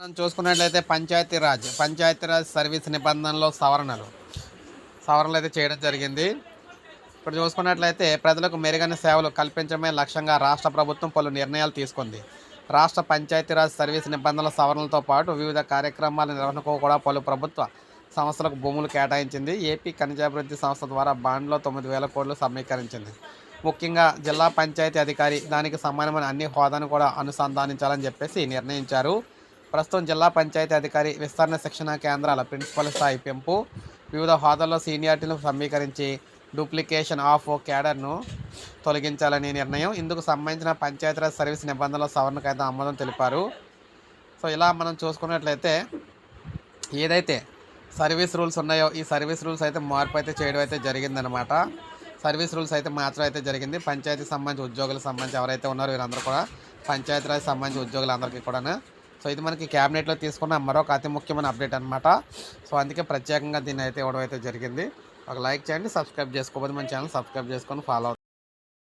మనం చూసుకున్నట్లయితే పంచాయతీరాజ్ పంచాయతీరాజ్ సర్వీస్ నిబంధనలో సవరణలు. సవరణలు అయితే చేయడం జరిగింది. ఇప్పుడు చూసుకున్నట్లయితే ప్రజలకు మెరుగైన సేవలు కల్పించడమే లక్ష్యంగా రాష్ట్ర ప్రభుత్వం పలు నిర్ణయాలు తీసుకుంది. రాష్ట్ర పంచాయతీరాజ్ సర్వీస్ నిబంధనల సవరణలతో పాటు వివిధ కార్యక్రమాల నిర్వహణకు కూడా పలు ప్రభుత్వ సంస్థలకు భూములు కేటాయించింది. ఏపీ ఖనిజాభివృద్ధి సంస్థ ద్వారా బాండ్లో తొమ్మిది వేల కోట్లు సమీకరించింది. ముఖ్యంగా జిల్లా పంచాయతీ అధికారి దానికి సమానమైన అన్ని హోదాను కూడా అనుసంధానించాలని చెప్పేసి నిర్ణయించారు. ప్రస్తుతం జిల్లా పంచాయతీ అధికారి విస్తరణ శిక్షణ కేంద్రాల ప్రిన్సిపల్ స్థాయి పెంపు వివిధ హోదాల్లో సీనియారిటీలను సమీకరించి డూప్లికేషన్ ఆఫ్ క్యాడర్ను తొలగించాలని నిర్ణయం. ఇందుకు సంబంధించిన పంచాయతీరాజ్ సర్వీస్ నిబంధనల సవరణకు అయితే ఆమోదం తెలిపారు. సో ఇలా మనం చూసుకున్నట్లయితే ఏదైతే సర్వీస్ రూల్స్ ఉన్నాయో ఈ సర్వీస్ రూల్స్ అయితే మార్పు అయితే చేయడం అయితే జరిగిందనమాట సర్వీస్ రూల్స్ అయితే మాత్రం అయితే జరిగింది. పంచాయతీకి సంబంధించి ఉద్యోగులకు సంబంధించి ఎవరైతే ఉన్నారో వీరందరూ కూడా పంచాయతీరాజ్ సంబంధించి ఉద్యోగులందరికీ కూడా సో ఇది మనకి క్యాబినెట్లో తీసుకున్న మరొక అతి ముఖ్యమైన అప్డేట్ అనమాట సో అందుకే ప్రత్యేకంగా దీన్ని అయితే ఇవ్వడం అయితే జరిగింది. ఒక లైక్ చేయండి సబ్స్క్రైబ్ చేసుకోకపోతే మన ఛానల్ సబ్స్క్రైబ్ చేసుకొని ఫాలో